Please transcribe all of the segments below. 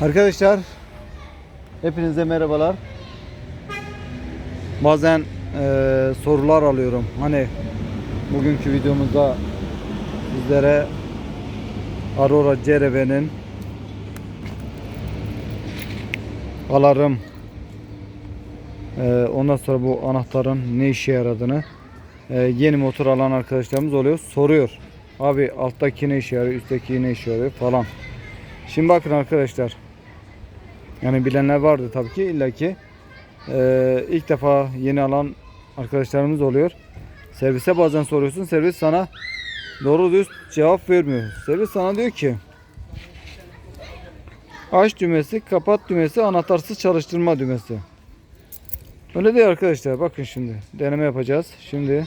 Arkadaşlar hepinize merhabalar. Bazen eee, sorular alıyorum. Hani bugünkü videomuzda sizlere Aurora CRV'nin alarm eee, ondan sonra bu anahtarın ne işe yaradığını eee, yeni motor alan arkadaşlarımız oluyor. Soruyor. Abi alttaki ne işe yarıyor, üstteki ne işe yarıyor falan. Şimdi bakın arkadaşlar. Yani bilenler vardı tabii ki illa ki. Ee, ilk defa yeni alan arkadaşlarımız oluyor. Servise bazen soruyorsun. Servis sana doğru düz cevap vermiyor. Servis sana diyor ki aç düğmesi, kapat düğmesi, anahtarsız çalıştırma düğmesi. Öyle değil arkadaşlar. Bakın şimdi deneme yapacağız. Şimdi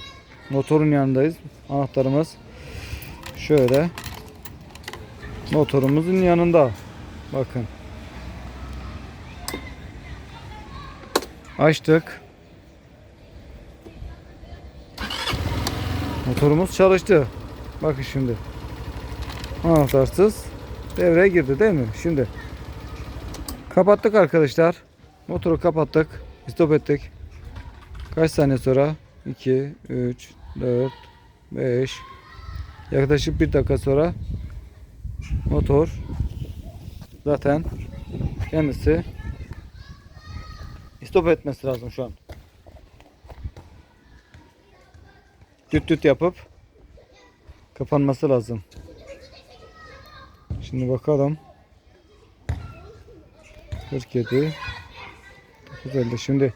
motorun yanındayız. Anahtarımız şöyle motorumuzun yanında. Bakın. Açtık. Motorumuz çalıştı. Bakın şimdi. Anahtarsız devreye girdi değil mi? Şimdi kapattık arkadaşlar. Motoru kapattık. Stop ettik. Kaç saniye sonra? 2, 3, 4, 5 Yaklaşık bir dakika sonra motor zaten kendisi stop etmesi lazım şu an. Düt düt yapıp kapanması lazım. Şimdi bakalım. 47 950 şimdi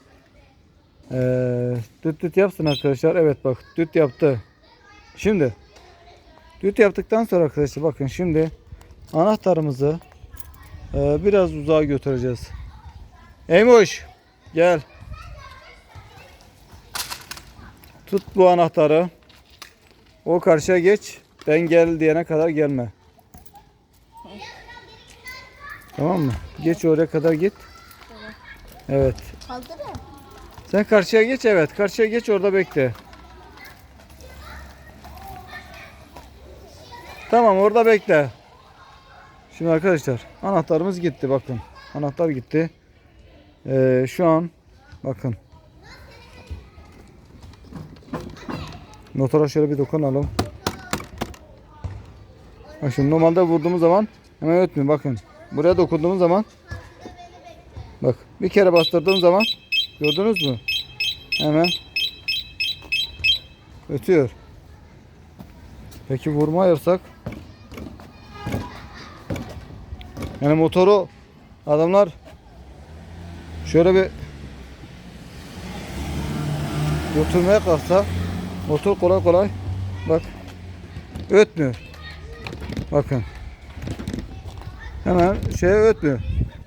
eee düt düt yapsın arkadaşlar. Evet bak düt yaptı. Şimdi düt yaptıktan sonra arkadaşlar bakın şimdi anahtarımızı eee, biraz uzağa götüreceğiz. Eymuş gel. Tut bu anahtarı. O karşıya geç. Ben gel diyene kadar gelme. Tamam mı? Geç oraya kadar git. Evet. Sen karşıya geç evet. Karşıya geç orada bekle. Tamam orada bekle. Şimdi arkadaşlar anahtarımız gitti bakın. Anahtar gitti. Ee, şu an bakın. Motora şöyle bir dokunalım. Bak şimdi normalde vurduğumuz zaman hemen ötmüyor bakın. Buraya dokunduğumuz zaman bak bir kere bastırdığım zaman gördünüz mü? Hemen ötüyor. Peki vurma ayırsak? Yani motoru adamlar şöyle bir götürmeye kalksa motor kolay kolay bak ötmüyor. Bakın. Hemen şey ötmüyor.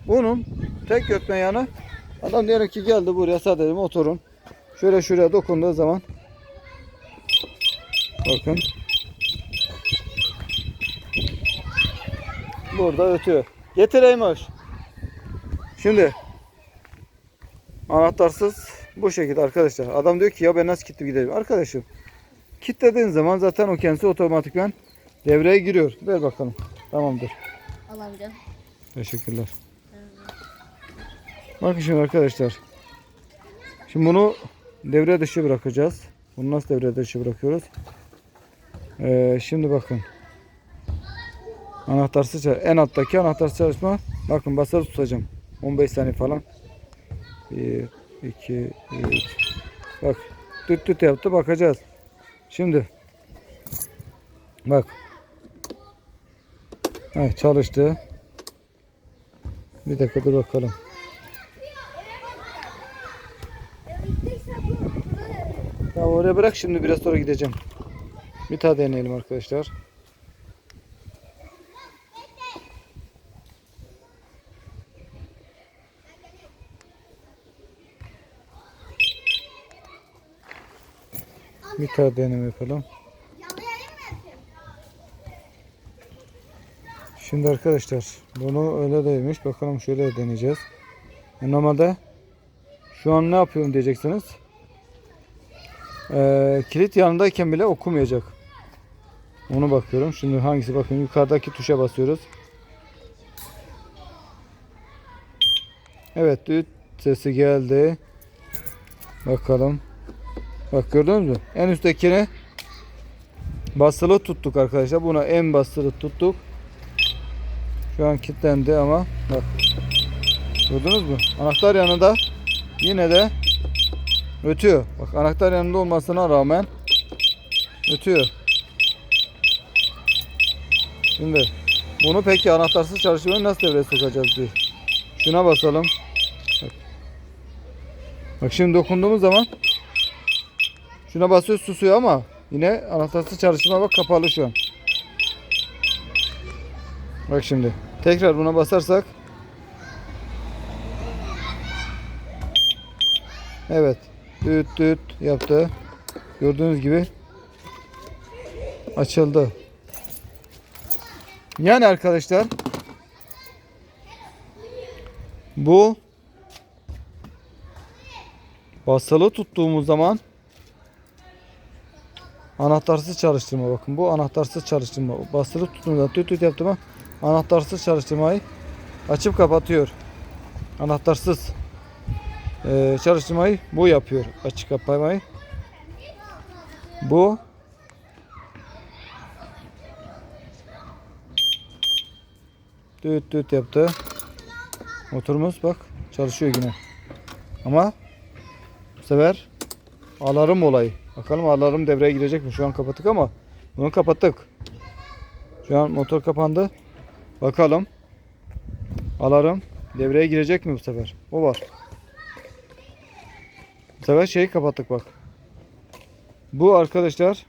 Bunun tek ötme yanı adam diyelim ki geldi buraya sadece motorun şöyle şuraya dokunduğu zaman bakın burada ötüyor. Getireymiş. Şimdi anahtarsız bu şekilde arkadaşlar. Adam diyor ki ya ben nasıl kilitli gidelim? Arkadaşım kilitlediğin zaman zaten o kendisi otomatikman devreye giriyor. Ver bakalım. Tamamdır. Alamayacağım. Teşekkürler. Bakın şimdi arkadaşlar. Şimdi bunu devre dışı bırakacağız. Bunu nasıl devre dışı bırakıyoruz? Ee, şimdi bakın. Anahtarsız en alttaki anahtarsız çalışma. Bakın basılı tutacağım. 15 saniye falan. 1 2 3 Bak. Tüt tüt yaptı bakacağız. Şimdi bak. Evet çalıştı. Bir dakika dur bakalım. Ya oraya bırak şimdi biraz sonra gideceğim. Bir daha deneyelim arkadaşlar. Bir daha deneme yapalım. Şimdi arkadaşlar bunu öyle değilmiş. Bakalım şöyle deneyeceğiz. E, Normalde şu an ne yapıyorum diyeceksiniz. Ee, kilit yanındayken bile okumayacak. Onu bakıyorum. Şimdi hangisi bakın yukarıdaki tuşa basıyoruz. Evet düt sesi geldi. Bakalım. Bak gördünüz mü? En üsttekini basılı tuttuk arkadaşlar. Buna en basılı tuttuk. Şu an kilitlendi ama bak. Gördünüz mü? Anahtar yanında yine de ötüyor. Bak anahtar yanında olmasına rağmen ötüyor. Şimdi bunu peki anahtarsız çalıştırmayı nasıl devreye sokacağız diye. Şuna basalım. Bak. Bak şimdi dokunduğumuz zaman şuna basıyor susuyor ama yine anahtarsız çalıştırma bak kapalı şu an. Bak şimdi tekrar buna basarsak Evet. Düt düt yaptı. Gördüğünüz gibi açıldı. Yani arkadaşlar bu basılı tuttuğumuz zaman anahtarsız çalıştırma bakın bu anahtarsız çalıştırma. Basılı tuttuğumuzda tüt tüt yaptığımda anahtarsız çalıştırmayı açıp kapatıyor. Anahtarsız eee, çalıştırmayı bu yapıyor açık kapamayı bu düt düt yaptı. Motorumuz bak çalışıyor yine. Ama bu sefer alarm olayı bakalım alarm devreye girecek mi? Şu an kapattık ama bunu kapattık. Şu an motor kapandı. Bakalım. Alarm devreye girecek mi bu sefer? O var. Bu sefer şeyi kapattık bak. Bu arkadaşlar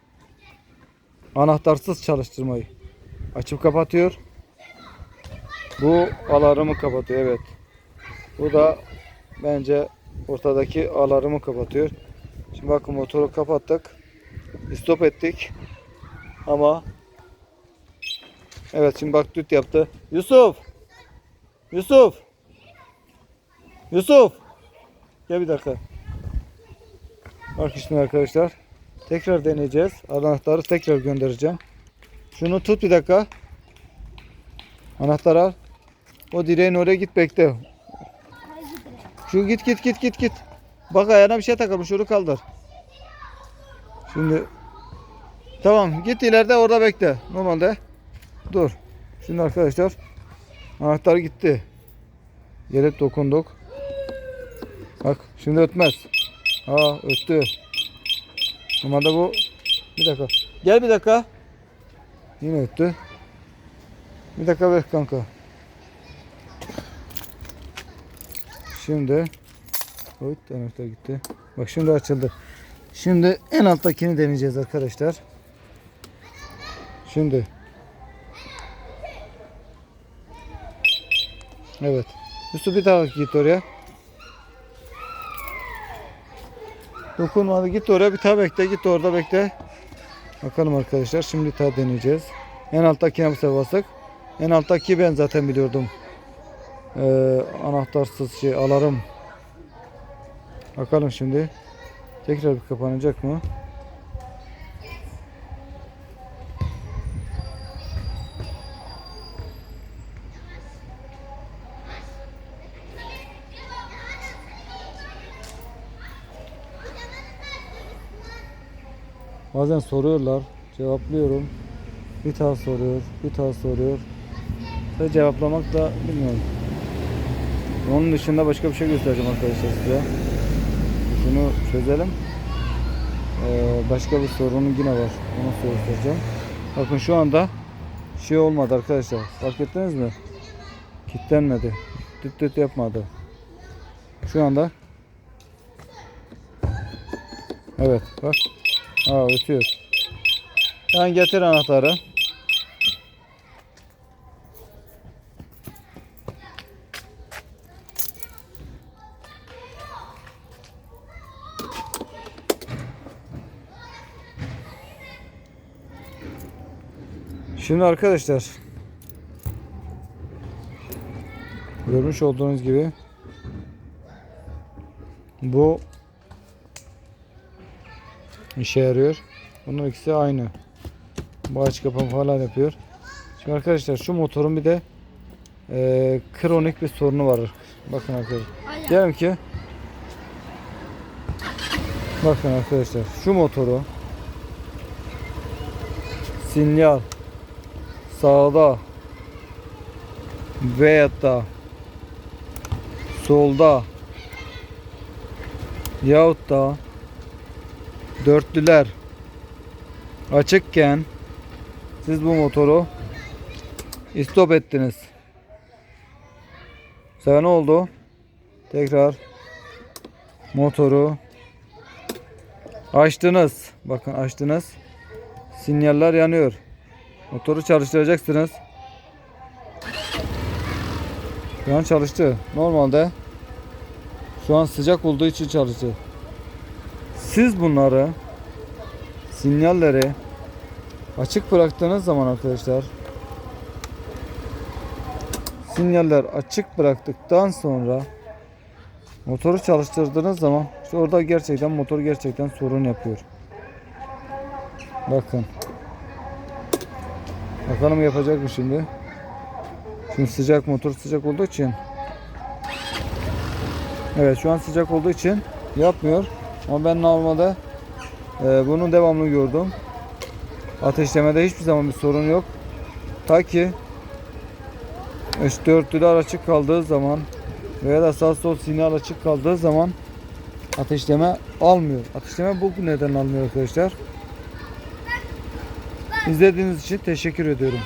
anahtarsız çalıştırmayı açıp kapatıyor. Bu alarmı kapatıyor evet. Bu da bence ortadaki alarmı kapatıyor. Şimdi bakın motoru kapattık. Stop ettik. Ama Evet şimdi bak düt yaptı. Yusuf! Yusuf! Yusuf! Gel bir dakika. Bak şimdi arkadaşlar. Tekrar deneyeceğiz. Anahtarı tekrar göndereceğim. Şunu tut bir dakika. Anahtar al. O direğin oraya git bekle. Şu git git git git git. Bak ayağına bir şey takılmış onu kaldır. Şimdi tamam git ileride orada bekle. Normalde dur. Şimdi arkadaşlar anahtar gitti. Yere dokunduk. Bak şimdi ötmez. Aa öttü. Normalde bu bir dakika. Gel bir dakika. Yine öttü. Bir dakika bek kanka. Şimdi Oy anahtar gitti. Bak şimdi açıldı. Şimdi en alttakini deneyeceğiz arkadaşlar. Şimdi Evet. Yusuf bir daha git oraya. Dokunmadı. Git oraya bir daha bekle. Git orada bekle. Bakalım arkadaşlar. Şimdi daha deneyeceğiz. En alttakine bu sefer bastık. En alttaki ben zaten biliyordum. Ee, anahtarsız şey alarm. Bakalım şimdi. Tekrar bir kapanacak mı? Bazen soruyorlar, cevaplıyorum. Bir daha soruyor, bir daha soruyor. Ve cevaplamak da bilmiyorum. Onun dışında başka bir şey göstereceğim arkadaşlar size. Şunu çözelim. Ee, başka bir sorunun yine var. Onu göstereceğim. Bakın şu anda şey olmadı arkadaşlar. Fark ettiniz mi? Kilitlenmedi. Düt düt yapmadı. Şu anda Evet bak. Aa ötüyor. Yani getir anahtarı. Şimdi arkadaşlar görmüş olduğunuz gibi bu işe yarıyor. Bunun ikisi aynı. Bu aç kapama falan yapıyor. Şimdi arkadaşlar şu motorun bir de e, kronik bir sorunu var. Bakın arkadaşlar. Diyelim ki Bakın arkadaşlar şu motoru sinyal sağda veyahut da solda yahut da dörtlüler açıkken siz bu motoru istop ettiniz. Sonra ne oldu? Tekrar motoru açtınız. Bakın açtınız. Sinyaller yanıyor. Motoru çalıştıracaksınız. Şu an çalıştı. Normalde şu an sıcak olduğu için çalıştı. Siz bunları sinyalleri açık bıraktığınız zaman arkadaşlar sinyaller açık bıraktıktan sonra motoru çalıştırdığınız zaman işte orada gerçekten motor gerçekten sorun yapıyor. Bakın. Bakalım yapacak mı şimdi? Şimdi sıcak motor sıcak olduğu için Evet şu an sıcak olduğu için yapmıyor. Ama ben normalde e, bunu devamlı gördüm. Ateşlemede hiçbir zaman bir sorun yok. Ta ki işte dörtlüler açık kaldığı zaman veya da sağ sol sinyal açık kaldığı zaman ateşleme almıyor. Ateşleme bu neden almıyor arkadaşlar. İzlediğiniz için teşekkür ediyorum.